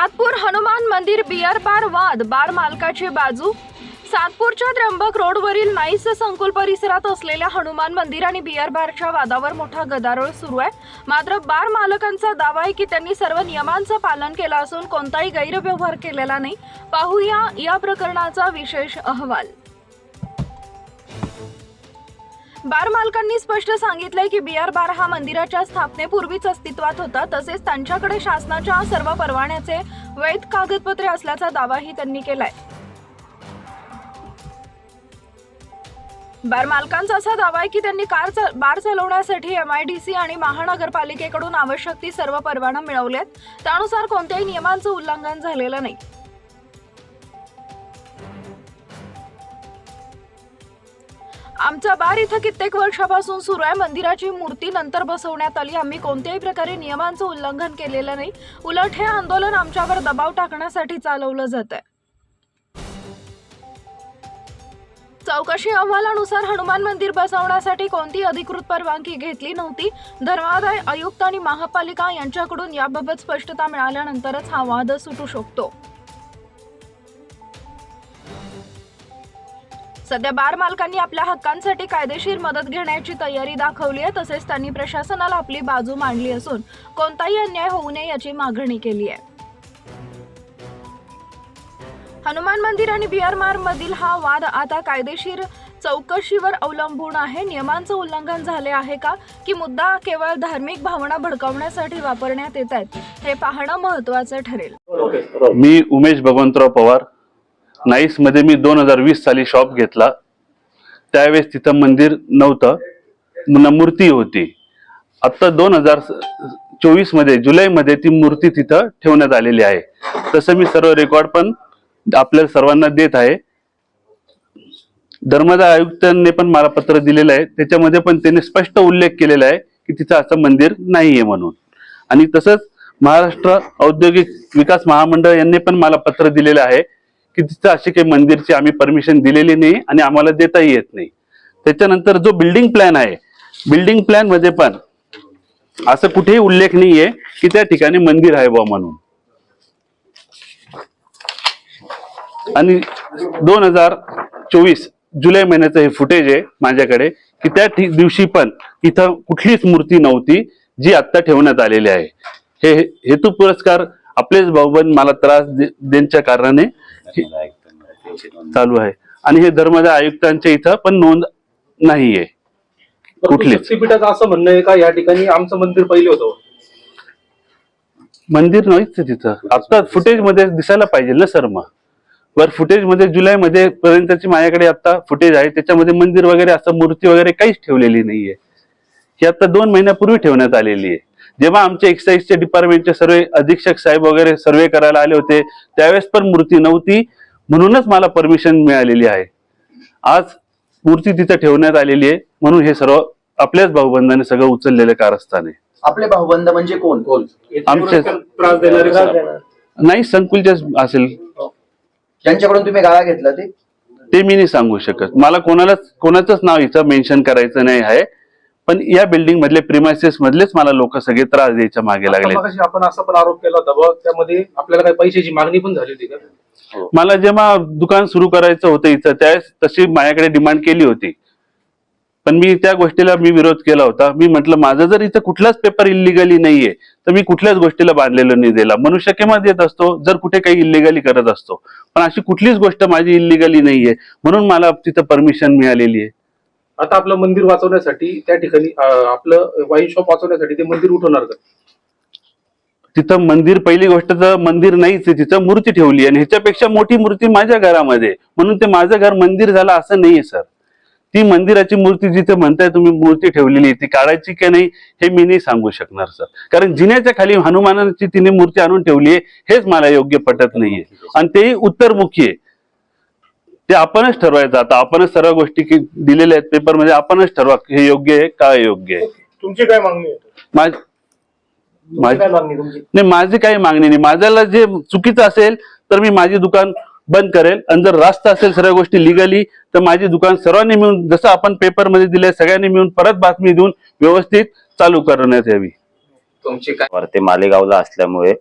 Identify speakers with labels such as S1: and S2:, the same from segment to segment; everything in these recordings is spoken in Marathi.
S1: सातपूर हनुमान मंदिर बियर बार वाद बार मालकाची बाजू. सातपूरच्या त्र्यंबक रोडवरील नाईस संकुल परिसरात असलेल्या हनुमान मंदिर आणि बियर बारच्या वादावर मोठा गदारोळ सुरू आहे. मात्र बार मालकांचा दावा आहे की त्यांनी सर्व नियमांचं पालन केलं असून कोणताही गैरव्यवहार केलेला नाही. पाहूया या प्रकरणाचा विशेष अहवाल. बार मालकांनी स्पष्ट सांगितलंय की बी आर बार हा मंदिराच्या स्थापनेपूर्वीच अस्तित्वात होता. तसेच त्यांच्याकडे शासनाच्या सर्व परवान्याचे वैध कागदपत्रे असल्याचा दावाही त्यांनी केलाय. बार मालकांचा असा दावा आहे की त्यांनी कार चा- बार चालवण्यासाठी एम आय डी सी आणि महानगरपालिकेकडून आवश्यक ती सर्व परवाना मिळवल्यात त्यानुसार कोणत्याही नियमांचं उल्लंघन झालेलं नाही. आमचा बार इथं कित्येक वर्षापासून सुरू आहे. मंदिराची मूर्ती नंतर बसवण्यात आली. आम्ही कोणत्याही प्रकारे नियमांचं उल्लंघन केलेलं नाही. उलट हे आंदोलन आमच्यावर दबाव टाकण्यासाठी चालवलं जात आहे चौकशी अहवालानुसार हनुमान मंदिर बसवण्यासाठी कोणती अधिकृत परवानगी घेतली नव्हती. धर्मादाय आयुक्त आणि महापालिका यांच्याकडून याबाबत स्पष्टता मिळाल्यानंतरच हा वाद सुटू शकतो. सध्या बार मालकांनी आपल्या हक्कांसाठी कायदेशीर मदत घेण्याची तयारी दाखवली आहे तसेच त्यांनी प्रशासनाला आपली बाजू मांडली असून कोणताही अन्याय होऊ नये याची मागणी केली आहे. हनुमान मंदिर आणि बिहारमार मधील हा वाद आता कायदेशीर चौकशीवर अवलंबून आहे. नियमांचं उल्लंघन झाले आहे का? की मुद्दा केवळ धार्मिक भावना भडकावण्यासाठी वापरण्यात येत आहेत हे पाहणं महत्वाचं ठरेल.
S2: मी उमेश भगवंतराव पवार नाईसमध्ये मी दोन हजार वीस साली शॉप घेतला. त्यावेळेस तिथं मंदिर नव्हतं. मूर्ती होती. आता दोन हजार चोवीसमध्ये जुलैमध्ये ती मूर्ती तिथं ठेवण्यात आलेली आहे. तसं मी सर्व रेकॉर्ड पण आपल्या सर्वांना देत आहे. धर्मदाय आयुक्तांनी पण मला पत्र दिलेलं आहे. त्याच्यामध्ये पण त्यांनी स्पष्ट उल्लेख केलेला आहे की तिथं असं मंदिर नाहीये म्हणून. आणि तसंच महाराष्ट्र औद्योगिक विकास महामंडळ यांनी पण मला पत्र दिलेलं आहे. की तिथं अशी काही मंदिरची आम्ही परमिशन दिलेली नाही आणि आम्हाला देताही येत नाही. त्याच्यानंतर जो बिल्डिंग प्लॅन आहे बिल्डिंग प्लॅनमध्ये पण असं कुठेही उल्लेख नाहीये की त्या ठिकाणी मंदिर आहे बा म्हणून. आणि दोन हजार चोवीस जुलै महिन्याचं हे फुटेज आहे माझ्याकडे की त्या दिवशी पण इथं कुठलीच मूर्ती नव्हती जी आत्ता ठेवण्यात आलेली आहे. हे हेतू पुरस्कार आपलेच भाऊबंद मला त्रास देण्याच्या कारणाने चालू आहे. आणि हे धर्मदाय आयुक्तांच्या इथं पण नोंद नाहीये. कुठलीच?
S3: शक्तीपीठाचं असं म्हणणं आहे का? या ठिकाणी आमचं मंदिर पहिले होतं.
S2: मंदिर नाहीच तिथं. आता फुटेजमध्ये दिसायला पाहिजे ना सर मग. वर फुटेजमध्ये जुलै मध्ये पर्यंतची माझ्याकडे आता फुटेज आहे. त्याच्यामध्ये मंदिर वगैरे असं मूर्ती वगैरे काहीच ठेवलेली नाहीये. ही आता दोन महिन्यापूर्वी ठेवण्यात आलेली आहे. जेव्हा आमचे एक्साईजचे डिपार्टमेंटचे सर्व अधीक्षक साहेब वगैरे सर्वे करायला आले होते त्यावेळेस पण मूर्ती नव्हती. म्हणूनच मला परमिशन मिळालेली आहे. आज मूर्ती तिथं ठेवण्यात आलेली आहे. म्हणून हे सर्व आपल्याच भाऊबंधाने सगळं उचललेलं कारस्थान आहे.
S4: आपले भाऊबंद म्हणजे कोण?
S3: कोण?
S2: आमचे-
S3: त्रास देणारे.
S2: नाही संकुलचे असेल.
S4: ज्यांच्याकडून तुम्ही गाळा घेतला ते?
S2: ते मी नाही सांगू शकत. मला कोणालाच कोणाचंच नाव इथं मेन्शन करायचं नाही आहे. पण या बिल्डिंग मधले प्रिमायसेस मधलेच मला लोक सगळे त्रास द्यायच्या मागे लागले
S3: आपण असा पण आरोप केला होता त्यामध्ये आपल्याला काही पैशाची मागणी पण झाली होती का?
S2: मला जेव्हा दुकान सुरू करायचं होतं इथं त्यावेळेस तशी माझ्याकडे डिमांड केली होती. पण मी त्या गोष्टीला मी विरोध केला होता. मी म्हटलं माझं जर इथं कुठलाच पेपर इलिगली नाहीये तर मी कुठल्याच गोष्टीला बांधलेलं नाही दिला मनुष्य केव्हा देत असतो? जर कुठे काही इलिगली करत असतो. पण अशी कुठलीच गोष्ट माझी इलिगली नाहीये. म्हणून मला तिथं परमिशन मिळालेली आहे.
S3: आता आपलं मंदिर वाचवण्यासाठी त्या ठिकाणी आपलं वाईन शॉप वाचवण्यासाठी ते मंदिर उठवणार का?
S2: तिथं मंदिर पहिली गोष्ट तर मंदिर नाहीच आहे तिथं मूर्ती ठेवली आणि ह्याच्यापेक्षा मोठी मूर्ती माझ्या घरामध्ये. म्हणून ते माझं घर मंदिर झालं असं नाहीये सर. ती मंदिराची मूर्ती जिथे म्हणताय तुम्ही मूर्ती ठेवलेली आहे, ती काढायची की नाही हे मी नाही सांगू शकणार सर. कारण जिन्याच्या खाली हनुमानाची तिने मूर्ती आणून ठेवली आहे हेच मला योग्य पटत नाहीये आणि तेही उत्तरमुखी आहे. ते आपणच ठरवायचं. आता आपणच सर्व गोष्टी की दिलेल्या आहेत पेपरमध्ये आपणच ठरवा हे योग्य आहे का अयोग्य आहे.
S3: तुमची काय मागणी आहे?
S2: माझ माझी
S3: काय मागणी तुमची?
S2: नाही माझी काही मागणी नाही. माझ्याला जे चुकीचं असेल तर मी माझी दुकान बंद करेल. आणि जर रास्त असेल सर्व गोष्टी लिगली तर माझी दुकान सर्वांनी मिळून जसं आपण पेपरमध्ये दिले सगळ्यांनी मिळून परत बातमी देऊन व्यवस्थित चालू करण्यात यावी.
S3: तुमची काय
S5: मालेगावला असल्यामुळे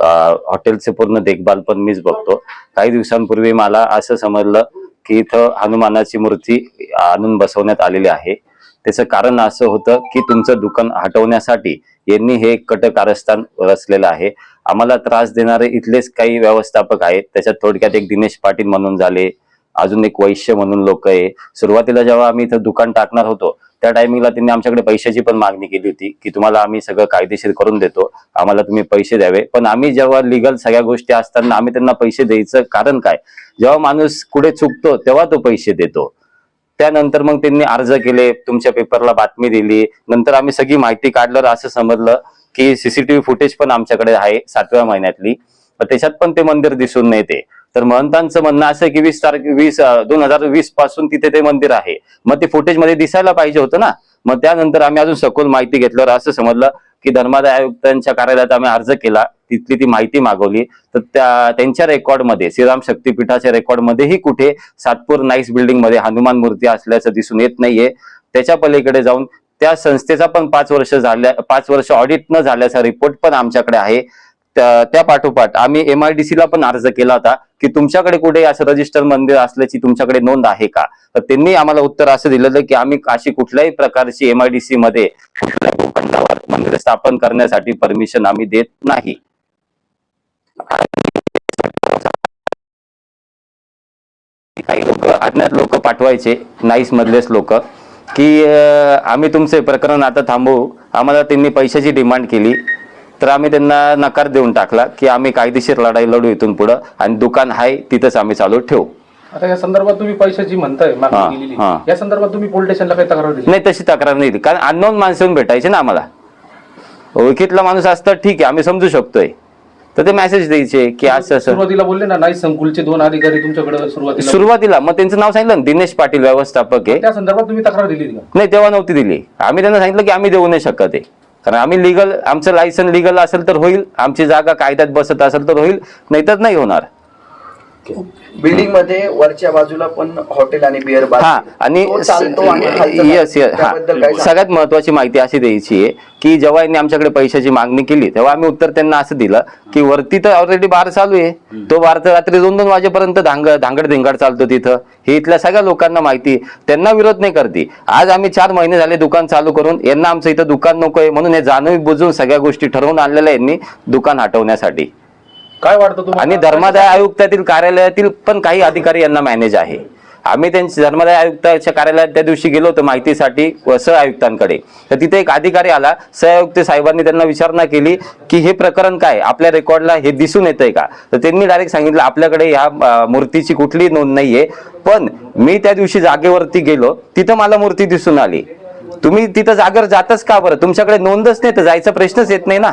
S5: हॉटेलचे पूर्ण देखभाल पण मीच बघतो. काही दिवसांपूर्वी मला असं समजलं की इथं हनुमानाची मूर्ती आणून बसवण्यात आलेली आहे. त्याचं कारण असं होतं की तुमचं दुकान हटवण्यासाठी यांनी हे कट कारस्थान रचलेलं आहे. आम्हाला त्रास देणारे इथलेच काही व्यवस्थापक आहेत. त्याच्यात थोडक्यात एक दिनेश पाटील म्हणून झाले अजून एक वैश्य म्हणून लोक आहे. सुरुवातीला जेव्हा आम्ही इथं दुकान टाकणार होतो त्या टायमिंगला त्यांनी आमच्याकडे पैशाची पण मागणी केली होती की तुम्हाला आम्ही सगळं कायदेशीर करून देतो आम्हाला तुम्ही पैसे द्यावे. पण आम्ही जेव्हा लिगल सगळ्या गोष्टी असताना आम्ही त्यांना पैसे द्यायचं कारण काय? जेव्हा माणूस कुठे चुकतो तेव्हा तो पैसे देतो. त्यानंतर मग त्यांनी अर्ज केले तुमच्या पेपरला बातमी दिली. नंतर आम्ही सगळी माहिती काढलं असं समजलं की सीसीटीव्ही फुटेज पण आमच्याकडे आहे सातव्या महिन्यातली. त्याच्यात पण ते मंदिर दिसून येते तर महंतांचं म्हणणं असं की वीस तारखे वीस दोन हजार वीसपासून तिथे ते मंदिर आहे. मग ते फुटेजमध्ये दिसायला पाहिजे होतं ना. मग त्यानंतर आम्ही अजून सखोल माहिती घेतल्यावर असं समजलं की धर्मादाय आयुक्तांच्या कार्यालयात आम्ही अर्ज केला. तिथली ती माहिती मागवली. तर त्या त्यांच्या रेकॉर्डमध्ये श्रीराम शक्तीपीठाच्या रेकॉर्डमध्येही कुठे सातपूर नाईस बिल्डिंगमध्ये हनुमान मूर्ती असल्याचं दिसून येत नाहीये. त्याच्या पलीकडे जाऊन त्या संस्थेचा पण पाच वर्ष झाल्या पाच वर्ष ऑडिट न झाल्याचा रिपोर्ट पण आमच्याकडे आहे. त्या पाठोपाठ आम्ही एमआयडीसीला पण अर्ज केला होता की तुमच्याकडे कुठे असं रजिस्टर मंदिर असल्याची तुमच्याकडे नोंद आहे का? तर त्यांनी आम्हाला उत्तर असं दिलेलं की आम्ही अशी कुठल्याही प्रकारची एमआयडीसी मध्ये कुठल्या भूखंडावर मंदिर स्थापन करण्यासाठी परमिशन आम्ही देत नाही. काही लोक अज्ञात लोक पाठवायचे नाईस मधलेच लोक की आम्ही तुमचे प्रकरण आता थांबवू. आम्हाला त्यांनी पैशाची डिमांड केली. तर आम्ही त्यांना नकार देऊन टाकला की आम्ही कायदेशीर लढाई लढू इथून पुढं आणि दुकान आहे तिथंच आम्ही चालू ठेवू.
S3: आता या संदर्भात तुम्ही पैशाची म्हणताय मागणी केलेली.
S5: हा.
S3: या संदर्भात तुम्ही पोलीस स्टेशनला काही तक्रार दिली?
S5: नाही तशी तक्रार नाही दिली. कारण अननोन माणसं येऊन भेटायचे ना आम्हाला. ओळखीतला माणूस असतं ठीक आहे आम्ही समजू शकतोय. तर ते मेसेज द्यायचे की असं असं.
S3: सुरुवातीला बोलले ना नाही संकुलचे दोन अधिकारी तुमच्याकडे सुरुवातीला
S5: सुरुवातीला मग त्यांचं नाव सांगितलं ना दिनेश पाटील व्यवस्थापक आहे.
S3: त्या संदर्भात तुम्ही तक्रार दिली का?
S5: नाही तेव्हा नव्हती दिली. आम्ही त्यांना सांगितलं की आम्ही देऊ नाही शकत आहे. कारण आम्ही लिगल आमचं लायसन लिगल असेल तर होईल. आमची जागा कायद्यात बसत असेल तर होईल. नाही तर नाही होणार.
S4: बिल्डिंगमध्ये वरच्या बाजूला पण हॉटेल आणि बिअर बार
S5: हा आणि येस येस हा सगळ्यात महत्वाची माहिती अशी द्यायची आहे की जेव्हा यांनी आमच्याकडे पैशाची मागणी केली तेव्हा आम्ही उत्तर त्यांना असं दिलं की वरती तर ऑलरेडी बार चालू आहे. तो बार तर रात्री दोन दोन वाजेपर्यंत धांग धांगड धिंगाड चालतो तिथं. हे इथल्या सगळ्या लोकांना माहिती आहे. त्यांना विरोध नाही करते. आज आम्ही चार महिने झाले दुकान चालू करून यांना आमचं इथं दुकान नकोय म्हणून हे जाणीव बुजून सगळ्या गोष्टी ठरवून आणलेल्या यांनी दुकान हटवण्यासाठी.
S3: काय वाटतं तुम्हाला?
S5: आणि धर्मादाय आयुक्तातील कार्यालयातील पण काही अधिकारी यांना मॅनेज आहे. आम्ही त्यांच्या धर्मादाय आयुक्ताच्या कार्यालयात त्या दिवशी गेलो होतो माहितीसाठी सह आयुक्तांकडे. तर तिथे एक अधिकारी आला सह आयुक्त साहेबांनी त्यांना विचारणा केली की हे प्रकरण काय आपल्या रेकॉर्डला हे दिसून येतंय का? तर त्यांनी डायरेक्ट सांगितलं आपल्याकडे ह्या मूर्तीची कुठलीही नोंद नाहीये. पण मी त्या दिवशी जागेवरती गेलो तिथं मला मूर्ती दिसून आली. तुम्ही तिथं जागेवर जातच का बरं? तुमच्याकडे नोंदच नाही तर जायचा प्रश्नच येत नाही ना.